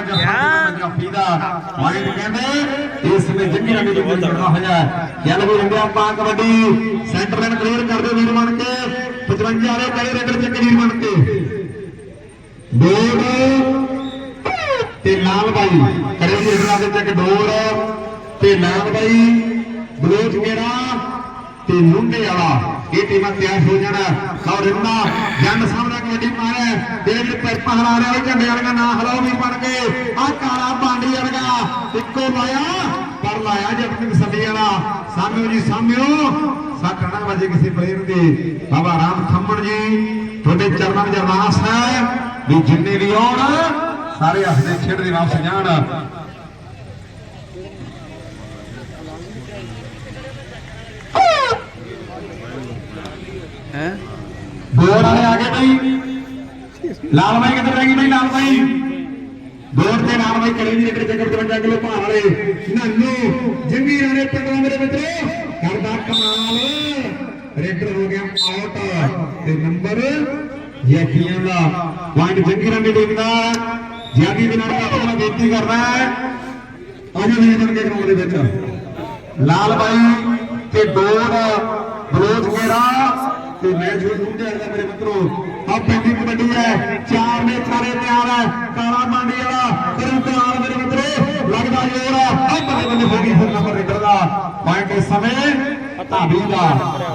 ਗਿਆ ਜਫਾ ਜਫੀ ਦਾ ਵਾਈਟ ਕਹਿੰਦੇ, ਇਸ ਵਿੱਚ ਜੰਗੀ ਰੰਗ ਦੀ ਬੋਲ ਕਰਨਾ ਹੋਇਆ ਚੱਲ ਵੀ ਰੰਗਿਆ ਪਾ ਕਬੱਡੀ ਸੈਂਟਰ ਲਾਈਨ ਕਲੀਅਰ ਕਰ ਵੀਰ ਬਣ ਕੇ 55 ਵਾਲੇ ਕੜੇ ਰੈਡਰ ਚੱਕ ਵੀਰ ਬਣ ਕੇ। ਡੋਰ ਤੇ ਲਾਲ ਬਾਈ, ਕਰੇ ਵੀਰ ਬਣਾ ਦੇ ਚੱਕ ਡੋਰ, ਤੇ ਲਾਲ ਬਾਈ, ਬਲੋਚ ਮੇਰਾ ਤੇ ਲੁੰਡੇ ਵਾਲਾ। ਇਹ ਟੀਮਾਂ ਤਿਆਰ ਹੋ ਜਾਣਾ। ਲਓ ਰਿੰਨਾ ਜੰਡ ਸਾਹਮਣੇ ਕਬੱਡੀ ਮਾਰਿਆ ਤੇਰੇ ਜਿਹੜੇ ਪੈਪਾ ਹਲਾ ਰਿਹਾ ਉਹ ਝੰਡੇ ਵਾਲੀਆਂ ਨਾ ਹਲਾਓ ਵੀ ਬਣ ਕੇ ਆ ਕਾਲਾ ਬਾਂਡੀ ਵਰਗਾ ਇੱਕੋ ਲਾਇਆ, ਪਰ ਲਾਇਆ ਜੱਟ ਸੱਡੀ ਵਾਲਾ। ਸਾਹਮਣੇ ਜੀ, ਸਾਹਮਣੇ ਸੱਟ ਵਜੇ ਕਿਸੇ ਪਲੇਅਰ ਦੇ ਬਾਬਾ ਰਾਮ ਖੰਮਣ ਜੀ, ਤੁਹਾਡੇ ਚਰਨਾਂ ਵਿੱਚ ਅਰਦਾਸ ਹੈ ਵੀ ਜਿੰਨੇ ਵੀ ਆਉਣ, ਸਾਰੇ ਹੱਸਦੇ ਖੇਡਦੇ ਵਾਪਸ ਜਾਣ। ਹੈ? ਗੋੜ ਵਾਲੇ ਆ ਗਏ ਬਈ। ਲਾਲ ਬਾਈ ਕਿੱਧਰ ਰਹਿ ਗਈ ਬਈ? ਲਾਲ ਬਾਈ। ਗੋੜ ਤੇ ਲਾਲ ਬਾਈ ਕੜੀ ਦੀ ਰੇਡਰ ਚੱਕਰ 55 ਕਿਲੋ ਭਾਰ ਵਾਲੇ ਨੰਨੂ ਜੰਗੀ ਰਾਣੇ ਪਿੰਡਾਂ ਮੇਰੇ ਮਿੱਤਰੋ, ਕਰਦਾ ਕਮਾਲ। ਰੇਡਰ ਹੋ ਗਿਆ ਆਊਟ ਤੇ ਨੰਬਰ ਯਕੀਨ ਦਾ ਪੁਆਇੰਟ ਜੰਗੀ ਰਾਣੇ ਟੀਮ ਦਾ ਜਿਆਦੀ ਦੇ ਨਾਲ ਆਪਣਾ ਬੇਨਤੀ ਕਰਨਾ ਹੈ। ਆਜੋ ਨਹੀਂ ਬਣ ਕੇ ਗਰਾਊਂਡ ਦੇ ਵਿੱਚ। ਲਾਲ ਬਾਈ ਤੇ ਡੋਰ ਬਲੋਚ ਮੇਰਾ ਤੇ ਮੈਚ ਵੀ ਹੁੰਦੇ ਆ ਮੇਰੇ ਮਿੱਤਰੋ ਆ ਪੈਂਦੀ ਕਬੱਡੀ ਹੈ ਚਾਰ ਨੇ ਚਾਰੇ ਤਿਆਰ ਹੈ ਕਾਲਾ ਮਾਂਡੀ ਵਾਲਾ ਕਰੂ ਮੇਰੇ ਮਿੱਤਰੋ ਲੱਗਦਾ ਜੋਰ ਆ ਆ ਬੱਲੇ ਬੱਲੇ ਹੋ ਗਈ ਫਿਰ ਨੰਬਰ ਰੇਡਰ ਦਾ ਪੁਆਇੰਟ ਇਸ ਸਮੇਂ ਧਾਬੀ ਦਾ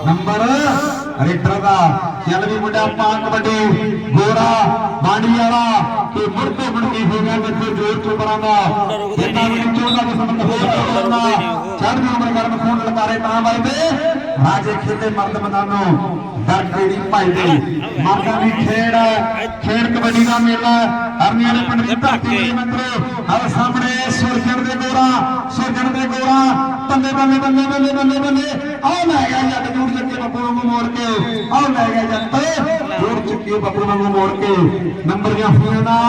ਨੰਬਰ ਰੇਡਰ ਦਾ ਚੱਲ ਵੀ ਮੁੰਡਾ ਪਾ ਕਬੱਡੀ ਗੋਰਾ ਬਾਂਡੀ ਵਾਲਾ ਤੇ ਮੁੜ ਕੇ ਮੁੜ ਕੇ ਹੋ ਗਿਆ ਦੇਖੋ ਜੋਰ ਚੁਬਰਾਂ ਦਾ ਇਹਨਾਂ ਵੀ ਚੋਦਾ ਦੇ ਸੰਬੰਧ ਹੋ ਕਰਨਾ ਚੜ੍ਹਦੀ ਉਮਰ ਕਰਮ ਖੂਨ ਲਕਾਰੇ ਤਾਂ ਵੱਜਦੇ ਰਾਜੇ ਖੇਡੇ ਮਰਦ ਮਦਾਨੋ ਦਰ ਕਿਹੜੀ ਭਾਈ ਦੇ। ਮਰਦਾਂ ਦੀ ਖੇਡ ਹੈ, ਖੇਡ ਕਬੱਡੀ ਦਾ ਮੇਲਾ ਹਰਨੀਆਂ ਦੇ ਪਿੰਡ ਦੀ ਧਰਤੀ ਦੇ ਮੰਤਰੋ ਹਰ ਸਾਹਮਣੇ ਸੁਰਜਣ ਦੇ ਗੋਰਾ ਸੁਰਜਣ ਦੇ ਗੋਰਾ। ਬੱਲੇ ਬੱਲੇ ਬੱਲੇ ਬੱਲੇ ਬੱਲੇ ਬੱਲੇ। ਆਹ ਲੈ ਗਿਆ ਜੱਟ ਜੂੜ ਚੱਕੇ ਬੱਬੂ ਵਾਂਗੂ ਮੋੜ ਕੇ। ਆਹ ਲੈ ਗਿਆ ਜੱਟ। ਜੂੜ ਚੁੱਕੀ ਬੱਬੂ ਵਾਂਗੂ ਮੋੜ ਕੇ। ਨੰਬਰ ਗਿਆ ਫੋਨ ਦਾ।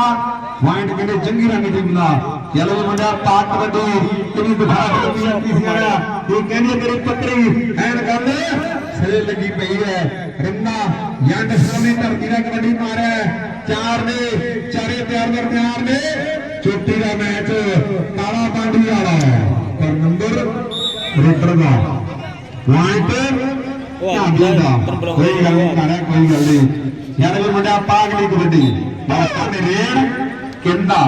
ਪੁਆਇੰਟ ਕਹਿੰਦੇ ਜੰਗੀ ਰੰਗ ਦੀ ਮਿਲਾ। ਚਲੋ ਜੀ ਮੁੰਡਾ ਪਾਕ ਕਬੱਡੀ ਕਿੰਨੀ ਦਿਖਾ ਦਿੱਤੀ ਸੀ ਆਇਆ ਇਹ ਕਹਿੰਦੀ ਤੇਰੀ ਪੱਤਰੀ। ਐਨ ਗੱਲ ਸਿਰੇ ਲੱਗੀ ਪਈ ਹੈ। ਰਿੰਨਾ ਜੰਡ ਸਾਹਮਣੇ ਧਰਤੀ ਦਾ ਕਬੱਡੀ ਮਾਰਿਆ ਚਾਰ ਨੇ ਚਾਰੇ ਤਿਆਰ ਕਰ ਤਿਆਰ ਨੇ। ਚੋਟੀ ਦਾ ਮੈਚ ਕਾਲਾ ਬਾਂਡੀ ਵਾਲਾ ਪਰ ਨੰਬਰ ਰੇਡਰ ਦਾ। ਪੁਆਇੰਟ ਢਾਬੀ ਦਾ। ਕੋਈ ਗੱਲ ਨਹੀਂ ਕਰਾ ਕੋਈ ਗੱਲ ਨਹੀਂ। ਯਾਰ ਵੀ ਮੁੰਡਾ ਪਾਗ ਦੀ ਕਬੱਡੀ। ਬਸ ਸਾਹਮਣੇ ਰੇਡ ਕਿੰਦਾ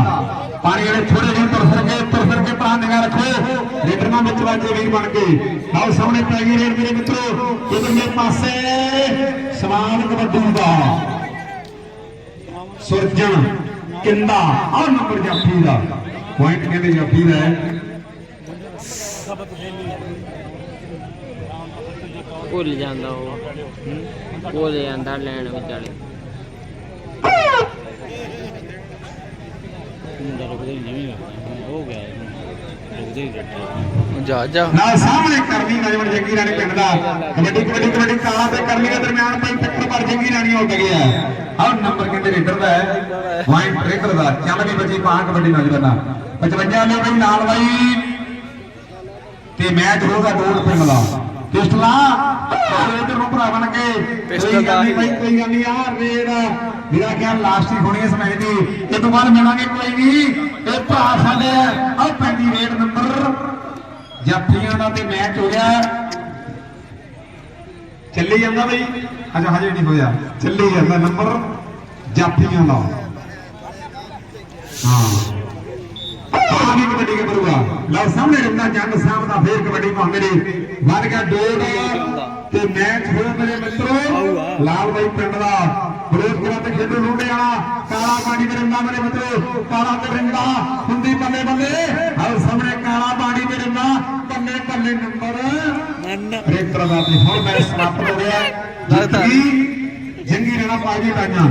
ਪਾਣੀ ਵਾਲੇ ਥੋੜੇ ਜਿਹੇ ਤੁਰ ਫਿਰ ਕੇ ਕੇ ਪਾਣ ਨਿਗਾ ਰੱਖੋ। ਲੀਡਰਾਂ ਵਿੱਚ ਵਾਜੇ ਵੀਰ ਬਣ ਕੇ। ਆਓ ਸਾਹਮਣੇ ਪੈ ਗਈ ਰੇਡ ਮੇਰੇ ਮਿੱਤਰੋ। ਇਧਰਲੇ ਪਾਸੇ ਸਮਾਨ ਕਬੱਡੀ ਦਾ। ਸੁਰਜਣ ਕਿੰਦਾ? ਆਹ ਨੰਬਰ ਜਾਫੀ ਦਾ। ਪੁਆਇੰਟ ਕਹਿੰਦੇ ਜਾਫੀ ਦਾ ਹੈ। ਭੁੱਲ ਜਾਂਦਾ ਉਹ? ਭੁੱਲ ਜਾਂਦਾ ਲੈਣ ਵਿਚਾਲੇ। ਮੁੰਡਾ ਰੁਕਦਾ ਨਹੀਂ ਹੋ ਗਿਆ ਜਾ ਜਾ। ਨਾਲ ਸਾਹਮਣੇ ਕਰਨੀ ਨਜਮਣ ਜੱਗੀ ਰਾਣੀ ਪਿੰਡ ਦਾ। ਕਬੱਡੀ ਕਬੱਡੀ ਕਬੱਡੀ ਕਾਲਾ ਤੇ ਕਰਨੀ ਦੇ ਦਰਮਿਆਨ ਪਈ ਟੱਕਰ ਪਰ ਜੱਗੀ ਰਾਣੀ ਉੱਡ ਗਿਆ। ਆਹ ਨੰਬਰ ਕਹਿੰਦੇ ਰੇਡਰ ਦਾ ਹੈ। ਪੁਆਇੰਟ ਰੇਡਰ ਦਾ ਚੱਲ ਵੀ ਬੱਜੀ ਪਾ ਕਬੱਡੀ ਨੌਜਵਾਨਾਂ 55 ਨੇ ਬਈ ਨਾਲ ਬਾਈ ਤੇ ਮੈਚ ਹੋਗਾ ਦੋ ਪਿੰਡ ਦਾ ਪਿਸਟਲਾ ਇਧਰ ਨੂੰ ਭਰਾ ਬਣ ਕੇ। ਪਿਸਟਲ ਕੋਈ ਗੱਲ ਨਹੀਂ ਦਾ ਕੋਈ ਗੱਲ ਨਹੀਂ। ਆ ਰੇਡ ਮੇਰਾ ਖਿਆਲ ਲਾਸਟ ਹੀ ਹੋਣੀ ਇਸ ਮੈਚ ਦੀ। ਇਹ ਤੋਂ ਬਾਅਦ ਮਿਲਾਂਗੇ ਕੋਈ ਨਹੀਂ ਇਹ ਭਰਾ ਸਾਡੇ ਆ। ਪੈਂਦੀ ਰੇਡ ਨੰਬਰ ਜਾਫੀਆਂ ਦਾ ਤੇ ਮੈਚ ਹੋ ਗਿਆ। ਚੱਲੀ ਜਾਂਦਾ ਬਈ। ਅਜਾ ਹਜੇ ਨਹੀਂ ਹੋਇਆ। ਚੱਲੀ ਜਾਂਦਾ ਨੰਬਰ ਜਾਫੀਆਂ ਦਾ। ਹਾਂ। ਆ ਵੀ ਕਬੱਡੀ ਕੇ ਬਰੂਗਾ ਲਓ ਸਾਹਮਣੇ ਰਹਿੰਦਾ ਜੰਗ ਸਾਹਿਬ ਦਾ ਫੇਰ ਕਬੱਡੀ ਪਾਉਂਦੇ ਨੇ ਵੱਧ ਗਿਆ ਦੋ ਦਾ ਤੇ ਮੈਚ ਹੋਇਆ ਮੇਰੇ ਮਿੱਤਰੋ। ਲਾਲ ਬਾਈ ਪਿੰਡ ਦਾ। ਬਲੋਚਪੁਰਾ ਤੇ ਖੇਡੂ ਲੁੰਡੇ ਵਾਲਾ ਕਾਲਾ ਪਾਣੀ ਦੇ ਰੰਦਾ ਮੇਰੇ ਮਿੱਤਰੋ। ਕਾਲਾ ਤੇ ਹੁੰਦੀ ਬੱਲੇ ਬੱਲੇ। ਹਰ ਸਾਹਮਣੇ ਕਾਲਾ ਪਾਣੀ ਦੇ ਰੰਦਾ। ਬੱਲੇ ਬੱਲੇ ਨੰਬਰ। ਰੇਤਰ ਦਾ ਤੇ ਹੁਣ ਮੈਚ ਸਮਾਪਤ ਹੋ ਗਿਆ। ਜੰਗੀ ਰਣਾ ਪਾਜੀ ਟਾਈਆਂ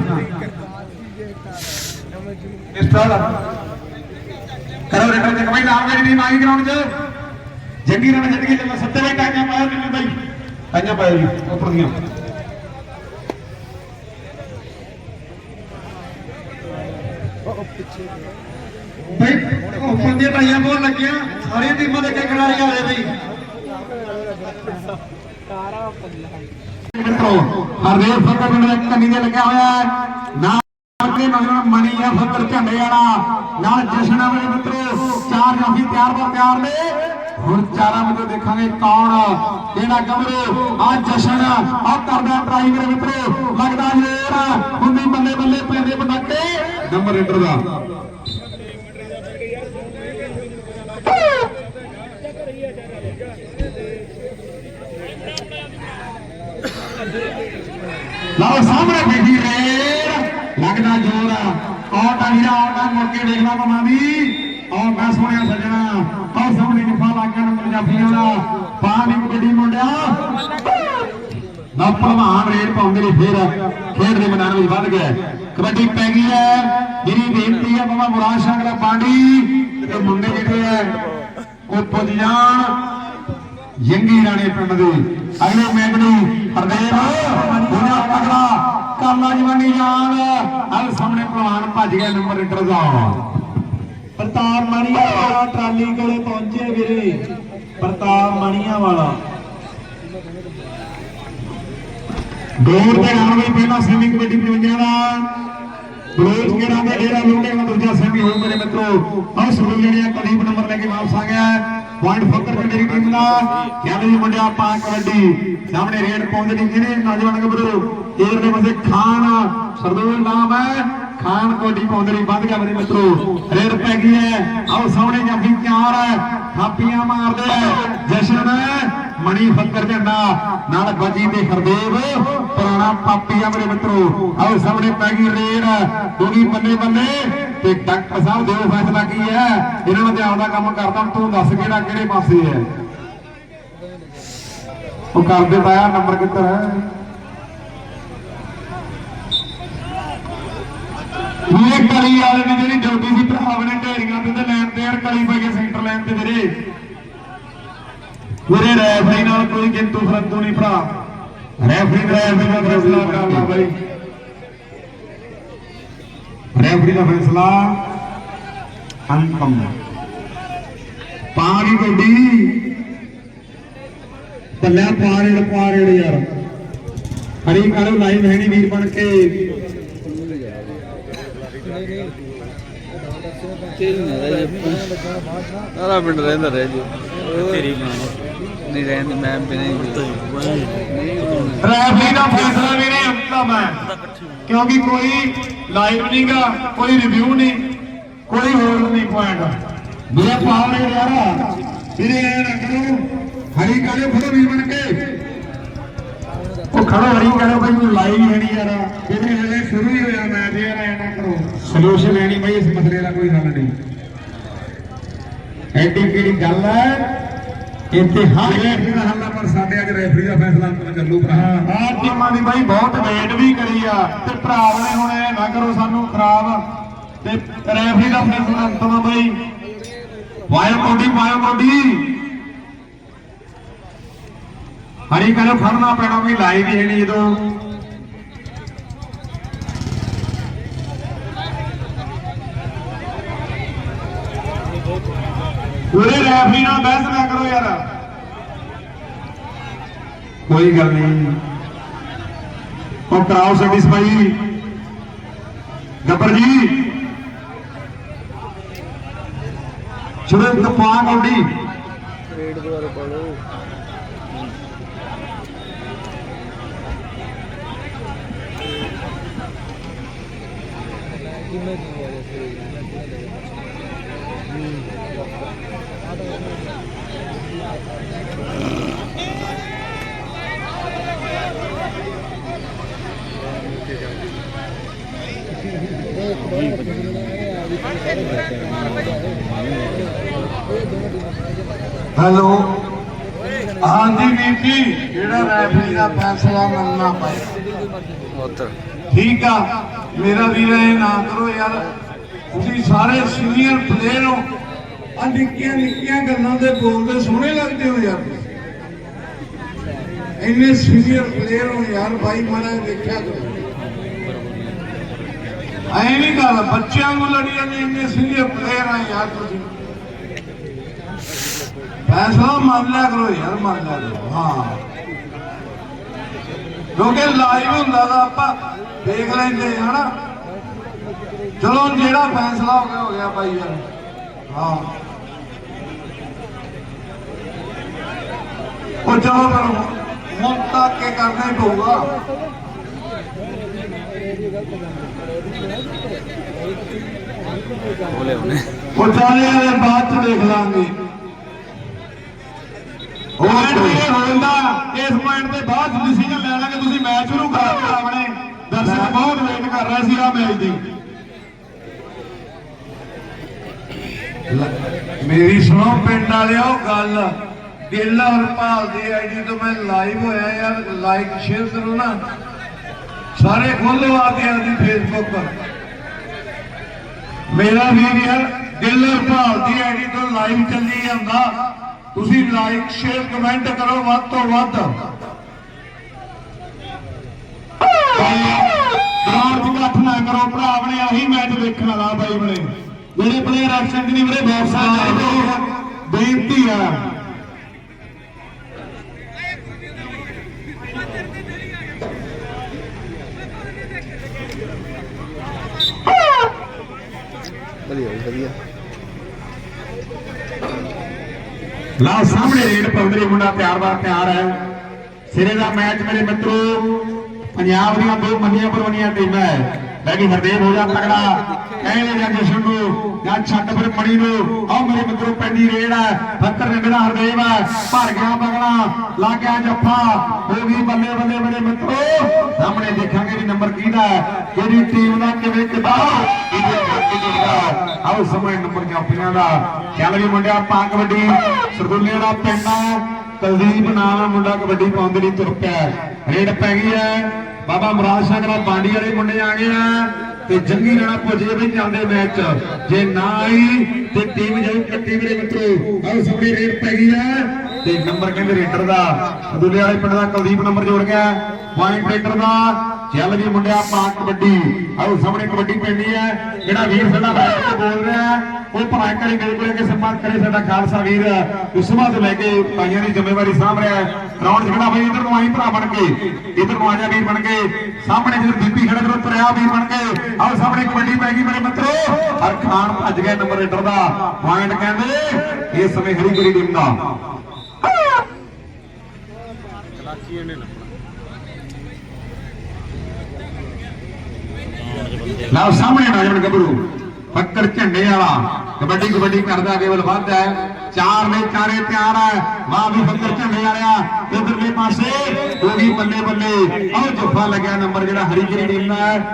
ਇਸ ਤਰ੍ਹਾਂ ਕਰੋ ਰੇਟਰ ਤੇ ਕਮਾਈ ਨਾਮ ਮੇਰੀ ਟੀਮ ਆਈ ਗਰਾਊਂਡ 'ਚ। ਜੰਗੀ ਰਣ ਜਿੱਤ ਕੇ ਚੱਲਾ ਸੱਤੇ ਵੇ ਟਾਈਆਂ ਪਾਇਆ ਦਿੱਲੀ ਬਾਈ। ਟਾਈਆਂ ਪਾਇਆ ਜੀ ਉੱਪਰ ਦੀਆਂ ਬਈ ਉਹ ਪੰਜੇ ਟਾਈਆਂ ਬੋਲ ਲੱਗੀਆਂ ਸਾਰੀਆਂ ਟੀਮਾਂ ਦੇ ਕੇ ਖਿਡਾਰੀ ਆਏ ਬਈ ਮਿੱਤਰੋ ਹਰਦੇਵ ਸਿੰਘ ਦਾ ਪਿੰਡ ਇੱਕ ਕੰਨੀ ਦੇ ਲੱਗਿਆ ਹੋਇਆ ਹੈ ਨਾ ਅੱਗੇ ਮਗਰ ਮਣੀ ਆ ਫੱਕਰ ਝੰਡੇ ਵਾਲਾ ਨਾਲ ਜਸ਼ਨ ਵਾਲੇ ਮੇਰੇ ਮਿੱਤਰੋ ਚਾਰ ਜਾਫੀ ਤਿਆਰ ਬਰ ਤਿਆਰ ਨੇ ਹੁਣ ਚਾਰਾਂ ਵਜੇ ਦੇਖਾਂਗੇ ਕੌਣ ਕਿਹੜਾ ਗੱਭਰੂ ਆ ਜਸ਼ਨ, ਆ ਕਰਦਾ ਟਰਾਈ ਮੇਰੇ ਮਿੱਤਰੋ, ਲੱਗਦਾ ਜੇਰ ਹੁੰਦੀ ਬੱਲੇ ਬੱਲੇ ਪੈਂਦੇ ਪਟਾਕੇ। ਨੰਬਰ ਇੰਟਰ ਦਾ। ਲਓ, ਸਾਹਮਣੇ ਬੈਠੀ ਰੇਡ ਲੱਗਦਾ ਜੋਰ ਆਉਟ ਆ ਵੀਰਾ ਆਉਟ ਆ ਮੁੜ ਕੇ ਦੇਖਣਾ ਪਵਾਂ ਵੀ। ਆਹ ਮੈਂ ਸੋਹਣਿਆ ਸੱਜਣਾ। ਲੱਗ ਦਾ ਬਾਹਰ ਇੱਕ ਗੱਡੀ ਮੁੰਡਿਆ। ਨਾ ਭਲਵਾਨ ਰੇਡ ਪਾਉਂਦੇ ਨੇ ਫੇਰ। ਖੇਡ ਦੇ ਮੈਦਾਨ ਵਿੱਚ ਵੱਧ ਗਿਆ। ਕਬੱਡੀ ਪੈ ਗਈ ਹੈ। ਮੇਰੀ ਬੇਨਤੀ ਹੈ ਬਾਬਾ ਮੁਰਾਦ ਸ਼ੰਕਰ ਪਾਂਡੀ ਤੇ ਮੁੰਡੇ ਜਿਹੜੇ ਹੈ ਉਹ ਪੁੱਜ ਜਾਣ। ਯੰਗੀ ਰਾਣੇ ਪਿੰਡ ਦੇ। ਅਗਲੇ ਮੈਚ ਨੂੰ ਹਰਦੇਵ ਹੋਣਾ ਤਗੜਾ ਕਾਲਾ ਜਵਾਨੀ ਯਾਦ ਹਲ ਸਾਹਮਣੇ ਪਹਿਲਵਾਨ ਭੱਜ ਗਿਆ ਨੰਬਰ ਇੰਟਰ ਦਾ ਪ੍ਰਤਾਪ ਮਣੀਆਂ ਟਰਾਲੀ ਕੋਲੇ ਪਹੁੰਚੇ ਵੀਰੇ। ਪ੍ਰਤਾਪ ਮਣੀਆਂ ਵਾਲਾ ਦੌੜ ਦੇ ਨਾਲ ਵੀ ਪਹਿਲਾ ਸੈਮੀ ਕਬੱਡੀ 55 ਦਾ ਬਲੋਚ ਕੇ ਦਾ ਡੇਰਾ ਲੋਟੇ ਦਾ ਦੂਜਾ ਸੈਮੀ ਹੋ ਮੇਰੇ ਮਿੱਤਰੋ। ਆਹ ਸੁਰੂ ਜਿਹੜਿਆ ਨੰਬਰ ਲੈ ਕੇ ਵਾਪਸ ਆ ਗਿਆ। ਪੁਆਇੰਟ ਫੋਕਰ ਤੇ ਮੇਰੀ ਟੀਮ ਦਾ। ਕਹਿੰਦੇ ਜੀ ਮੁੰਡਿਆ ਆਪਾਂ ਕਬੱਡੀ। ਸਾਹਮਣੇ ਰੇਡ ਪਾਉਂਦੇ ਨਹੀਂ ਜਿਹੜੇ ਨੌਜਵਾਨ ਗੱਭਰੂ ਏਰ ਦੇ ਪਾਸੇ ਖਾਨ। ਸਰਦੂਲ ਨਾਮ ਹੈ। ਖਾਨ ਕੋਡੀ ਪਾਉਂਦੇ ਨਹੀਂ ਵੱਧ ਗਿਆ ਮੇਰੇ ਮਿੱਤਰੋ। ਰੇਡ ਪੈ ਗਈ ਹੈ। ਆਓ ਸਾਹਮਣੇ ਜਾਫੀ ਤਿਆਰ ਹੈ। ਥਾਪੀਆਂ ਮਾਰਦੇ ਜਸ਼ਨ, ਮਣੀ ਫੱਕਰ ਝੰਡਾ ਨਾਲ ਬਾਜੀ ਤੇ ਹਰਦੇਵ, ਪੁਰਾਣਾ ਪਾਪੀ ਮੇਰੇ ਮਿੱਤਰੋ। ਆਓ ਸਾਹਮਣੇ ਪੈ ਗਈ ਰੇਡ ਦੋਗੀ ਬੱਲੇ ਬੱਲੇ ਤੇ ਡਾਕਟਰ ਸਾਹਿਬ ਦਿਓ ਫੈਸਲਾ ਕੀ ਹੈ? ਇਹਨਾਂ ਨੂੰ ਧਿਆਨ ਦਾ ਕੰਮ ਕਰਦਾ ਤੂੰ ਦੱਸ ਕਿਹੜਾ ਕਿਹੜੇ ਪਾਸੇ ਹੈ। ਉਹ ਕਰਦੇ ਪਾਇਆ ਨੰਬਰ ਕਿੱਧਰ ਹੈ? ਇਹ ਕਲੀ ਵਾਲੇ ਨੇ ਜਿਹੜੀ ਡਿਊਟੀ ਸੀ ਭਰਾ ਨੇ ਢੇਰੀਆਂ ਤੇ ਤੇ ਲੈਣ ਤੇ ਕਲੀ ਪੈ ਕੇ ਸੈਂਟਰ ਲਾਈਨ ਤੇ ਵੀਰੇ। ਮੇਰੇ ਰੈਫਰੀ ਨਾਲ ਕੋਈ ਕਿੰਤੂ ਫਰੰਤੂ ਨਹੀਂ ਭਰਾ। ਰੈਫਰੀ ਦਾ ਰੈਫਰੀ ਦਾ ਫੈਸਲਾ। ਕਰਨਾ ਬਾਈ ਰੈਫਰੀ ਦਾ ਫੈਸਲਾ ਅੰਕਮ ਪਾਣੀ ਗੱਡੀ। ਪੱਲਿਆ ਪਾਰੇੜ ਪਾਰੇੜ ਯਾਰ। ਹਰੀ ਕਾਲੋ ਲਾਈਵ ਹੈ ਨਹੀਂ ਵੀਰ ਬਣ ਕੇ? ਸਾਰਾ ਪਿੰਡ ਰਹਿੰਦਾ ਰਹਿ ਜੀ। ਤੇਰੀ ਨਹੀਂ ਰਹਿੰਦੀ ਮੈਂ ਬਿਨਾਂ ਹੀ ਰੈਫਰੀ ਦਾ ਫੈਸਲਾ ਵੀਰੇ ਅੰਤਮ ਹੈ। ਕਿਉਂਕਿ ਕੋਈ ਲਾਈਵ ਨਹੀਂਗਾ ਕੋਈ ਰਿਵਿਊ ਨਹੀਂ ਕੋਈ ਹੋਰ ਨਹੀਂ ਪੁਆਇੰਟ ਮੇਰੇ ਪਾਵਰ ਯਾਰਾ ਵੀਰੇ ਐ ਨਾ ਕਰੋ ਹਰੀ ਕਾਲੇ ਫੜੋ ਵੀਰ ਬਣ ਕੇ। ਉਹ ਖੜੋ ਹਰੀ ਕਾਲੇ ਬਾਈ ਨੂੰ ਲਾਈਵ ਹੀ ਨਹੀਂ ਯਾਰ। ਵੀਰੇ ਹਲੇ ਸ਼ੁਰੂ ਹੀ ਹੋਇਆ ਮੈਚ ਯਾਰ ਐ ਨਾ ਕਰੋ। ਸੋਲੂਸ਼ਨ ਹੈ ਨਹੀਂ ਬਾਈ ਇਸ ਮਸਲੇ ਦਾ ਕੋਈ ਹੱਲ ਨਹੀਂ। ਐਡੀ ਕਿਹੜੀ ਗੱਲ ਹੈ ਇੱਥੇ ਹਰ ਰੈਫਰੀ ਦਾ ਹੱਲ ਪਰ ਸਾਡੇ ਅੱਜ ਰੈਫਰੀ ਦਾ ਫੈਸਲਾ ਅੰਤਮ ਚੱਲੂ ਭਰਾ। ਹਾਂ ਟੀਮਾਂ ਦੀ ਬਾਈ ਬਹੁਤ ਵੇਟ ਵੀ ਕਰੀ ਆ। ਤੇ ਭਰਾ ਨੇ ਹੁਣ ਇਹ ਨਾ ਕਰੋ ਸਾਨੂੰ ਖਰਾਬ। ਤੇ ਰੈਫਰੀ ਦਾ ਫੈਸਲਾ ਅੰਤਮ ਬਾਈ ਵਾਇਰ ਬੋਡੀ ਵਾਇਰ ਬੋਡੀ। ਹਰੀ ਕਹਿੰਦਾ ਫੜਨਾ ਪੈਣਾ ਵੀ ਲਾਈਵ ਹੀ ਹੈ ਨਹੀਂ ਜਦੋਂ। ਪੂਰੇ ਰੈਫਰੀ ਨਾਲ ਬਹਿਸ ਨਾ ਕਰੋ ਯਾਰ। ਕੋਈ ਗੱਲ ਨਹੀਂ। ਉਹ ਕਰਾਓ ਸੈਟੀਸਫਾਈ ਗੱਬਰ ਜੀ। ਚਲੋ ਇੱਕ ਪਾ ਕੌਡੀ ਰੇਡ ਦੁਆਰਾ ਪੜੋ ਹੈਲੋ? ਹਾਂਜੀ ਵੀਰ ਜੀ ਜਿਹੜਾ ਰੈਫਰੀ ਦਾ ਫੈਸਲਾ ਮੰਨਣਾ ਪਏ ਠੀਕ ਆ? ਮੇਰਾ ਵੀਰ ਇਹ ਨਾ ਕਰੋ ਯਾਰ। ਤੁਸੀਂ ਸਾਰੇ ਸੀਨੀਅਰ ਪਲੇਅਰ ਹੋ। ਆ ਨਿੱਕੀਆਂ ਨਿੱਕੀਆਂ ਗੱਲਾਂ ਦੇ ਬੋਲਦੇ ਸੋਹਣੇ ਲੱਗਦੇ ਹੋ ਯਾਰ। ਇੰਨੇ ਸੀਨੀਅਰ ਪਲੇਅਰ ਹੋ ਯਾਰ ਭਾਈ ਮਾਰਾ ਦੇਖਿਆ ਕਰੋ। ਐ ਨਹੀਂ ਗੱਲ, ਬੱਚਿਆਂ ਨੂੰ ਲੜੀ ਜਾਂਦੇ, ਇੰਨੇ ਸੀਨੀਅਰ ਪਲੇਅਰ ਆ ਯਾਰ ਤੁਸੀਂ। ਫੈਸਲਾ ਮੰਨ ਲਿਆ ਕਰੋ ਯਾਰ, ਮੰਨ ਲਿਆ ਕਰੋ। ਹਾਂ। ਕਿਉਂਕਿ ਲਾਈਵ ਹੁੰਦਾ ਤਾਂ ਆਪਾਂ ਦੇਖ ਲੈਂਦੇ ਹਨਾ? ਚਲੋ ਜਿਹੜਾ ਫੈਸਲਾ ਹੋ ਗਿਆ ਹੋ ਗਿਆ ਭਾਈ ਯਾਰ। ਹਾਂ। ਉਹ ਚਲੋ ਫਿਰ ਹੁਣ ਤੱਕ ਕੇ ਕਰਨਾ ਹੀ ਪਊਗਾ। ਬੋਲੇ ਉਹਨੇ। ਉਹ ਚਾਲੇ ਵਾਲੇ ਬਾਅਦ ਚ ਦੇਖ ਲਾਂਗੇ। ਉਹ ਇਹ ਹੁੰਦਾ ਇਸ ਪੁਆਇੰਟ ਤੇ ਬਾਅਦ ਡਿਸੀਜਨ ਲੈ ਲਾਂਗੇ। ਤੁਸੀਂ ਮੈਚ ਸ਼ੁਰੂ ਕਰ ਆਪਣੇ ਦਰਸ਼ਕ ਬਹੁਤ ਵੇਟ ਕਰ ਰਹੇ ਸੀ ਆ ਮੈਚ ਦੀ। ਮੇਰੀ ਸੁਣੋ ਪਿੰਡ ਵਾਲਿਓ, ਗੱਲ। ਗਿੱਲ ਹਰਪਾਲ ਦੀ ਆਈਡੀ ਤੋਂ ਮੈਂ ਲਾਈਵ ਹੋਇਆ ਯਾਰ। ਲਾਈਕ ਸ਼ੇਅਰ ਕਰੋ ਨਾ। ਸਾਰੇ ਖੋਲੋ ਆ ਕੇ ਫੇਸਬੁੱਕ ਪਰ। ਮੇਰਾ ਵੀਰ ਯਾਰ, ਗਿੱਲ ਹਰਪਾਲ ਦੀ ਆਈਡੀ ਤੋਂ ਲਾਈਵ ਚੱਲੀ ਜਾਂਦਾ। ਤੁਸੀਂ ਲਾਈਕ ਸ਼ੇਅਰ ਕਮੈਂਟ ਕਰੋ ਵੱਧ ਤੋਂ ਵੱਧ। ਗਰਾਊਂਡ 'ਚ ਇਕੱਠ ਨਾ ਕਰੋ ਭਰਾ ਆਪਣੇ ਆਹੀ ਮੈਚ ਦੇਖਣ ਵਾਲਾ ਬਾਈ ਬਣੇ। ਜਿਹੜੇ ਪਲੇਅਰ ਐਬਸੈਂਟ ਨਹੀਂ ਵੀਰੇ ਬਾਕਸਾਂ ਚਾਹੀਦੇ ਬੇਨਤੀ ਆ। ਲਾ ਸਾਹਮਣੇ ਰੇਡ ਪੌਂਦਰੀ ਮੁੰਡਾ ਤਿਆਰ ਬਾ ਤਿਆਰ ਹੈ। ਸਿਰੇ ਦਾ ਮੈਚ ਮੇਰੇ ਮਿੱਤਰੋ, ਪੰਜਾਬ ਦੀਆਂ ਦੋ ਮੰਨੀਆਂ ਪਰਵਨੀਆਂ ਟੀਮਾਂ ਹੈ। ਲੈ ਹਰਦੇਵ ਹੋ ਜਾ ਤਗੜਾ ਕਹਿੰਦੇ ਜਾਂ ਜਸ਼ਨ ਨੂੰ ਜਾਂ ਛੱਡ ਫਿਰ ਮਣੀ ਨੂੰ। ਆਓ ਮੇਰੇ ਮਿੱਤਰੋ, ਪੈਂਦੀ ਰੇਡ ਹੈ। ਫੱਕਰ ਰੰਗਣਾ ਹਰਦੇਵ ਹੈ। ਭਰ ਗਿਆ ਬਗਣਾ ਲੱਗ ਗਿਆ ਜੱਫਾ। ਹੋ ਗਈ ਬੱਲੇ ਬੱਲੇ ਮੇਰੇ ਮਿੱਤਰੋ। ਸਾਹਮਣੇ ਦੇਖਾਂਗੇ ਵੀ ਨੰਬਰ ਕਿਹਦਾ ਹੈ। ਕਿਹੜੀ ਟੀਮ ਦਾ ਕਿਵੇਂ ਸਮੇਂ ਨੰਬਰ ਜਾਫੀਆਂ ਦਾ ਚੱਲ ਵੀ ਮੁੰਡਿਆ ਪਾ ਕਬੱਡੀ। ਸਰਦੁੱਲੇ ਦਾ ਪਿੰਡ ਹੈ ਨਾਮ ਮੁੰਡਾ ਕਬੱਡੀ ਪਾਉਂਦੇ ਲਈ ਤੁਰ ਪਿਆ ਰੇਡ ਪੈ ਗਈ ਹੈ। ਬਾਬਾ ਮਰਾਜ ਸਿੰਘ ਦਾ ਬਾਂਡੀ ਵਾਲੇ ਮੁੰਡੇ ਆ ਗਏ ਆ। ਤੇ ਜੰਗੀ ਰਣਾ ਪੁੱਜੇ ਵੀ ਚੱਲਦੇ ਮੈਚ। ਜੇ ਨਾ ਆਈ, ਤੇ ਟੀਮ ਜਾਊ ਕੱਟੀ ਵੀਰੇ ਮਿੱਤਰੋ ਆਹ ਸਾਹਮਣੇ ਰੇਡ ਪੈ ਗਈ ਹੈ। ਤੇ ਨੰਬਰ ਕਹਿੰਦੇ ਰੇਡਰ ਦਾ। ਸਰਦੂਲੇ ਵਾਲੇ ਪਿੰਡ ਦਾ ਕੁਲਦੀਪ ਨੰਬਰ ਜੋੜ ਗਿਆ। ਪੁਆਇੰਟ ਰੇਡਰ ਦਾ। ਚੱਲ ਵੀ ਮੁੰਡਿਆ ਪਾ ਕਬੱਡੀ। ਆਹ ਸਾਹਮਣੇ ਕਬੱਡੀ ਪੈਂਦੀ ਹੈ। ਜਿਹੜਾ ਵੀਰ ਸਾਡਾ ਬੈਠ ਕੇ ਬੋਲ ਰਿਹਾ ਉਹ ਭਰਾ ਕਰੀ ਮੇਰੇ ਕੋਲ ਕੇ ਸੰਪਰਕ ਕਰੇ ਸਾਡਾ ਖਾਲਸਾ ਵੀਰ। ਉਸਮਾ ਤੋਂ ਲੈ ਕੇ ਭਾਈਆਂ ਦੀ ਜ਼ਿੰਮੇਵਾਰੀ ਸਾਂਭ ਰਿਹਾ ਹੈ। ਗਰਾਊਂਡ ਬਈ, ਇਧਰ ਨੂੰ ਆਈ ਭਰਾ ਬਣ ਕੇ। ਇਧਰ ਨੂੰ ਆ ਜਾ ਵੀਰ ਬਣ ਕੇ। ਸਾਹਮਣੇ ਜਦੋਂ ਬੀਬੀ ਖੜਾ ਕਰੋ ਤੁਰਿਆ ਵੀਰ ਬਣ ਕੇ। ਆਓ ਸਾਹਮਣੇ ਕਬੱਡੀ ਪੈ ਗਈ ਮੇਰੇ ਮਿੱਤਰੋ। ਹਰ ਖਾਨ ਭੱਜ ਗਿਆ ਨੰਬਰ ਰੇਡਰ ਦਾ। ਪੁਆਇੰਟ ਕਹਿੰਦੇ, ਇਸ ਸਮੇਂ ਹਰੀਪੁਰੀ ਟੀਮ ਦਾ। ਲਓ ਸਾਹਮਣੇ ਨੌਜਵਾਨ ਗੱਭਰੂ। ਫੱਕਰ ਝੰਡੇ ਵਾਲਾ, ਕਬੱਡੀ ਕਬੱਡੀ ਕਰਦਾ ਕੇਵਲ ਵੱਧ ਹੈ। ਚਾਰ ਨੇ ਚਾਰੇ ਤਿਆਰ ਹੈ। ਵਾਹ ਵੀ ਫੱਕਰ ਝੰਡੇ ਵਾਲਿਆ। ਇਧਰਲੇ ਪਾਸੇ ਹੋ ਗਈ ਬੱਲੇ ਬੱਲੇ। ਆਹ ਜੱਫਾ ਲੱਗਿਆ ਨੰਬਰ ਜਿਹੜਾ ਹਰੀ ਗਰੀ ਟੀਮ ਦਾ ਹੈ।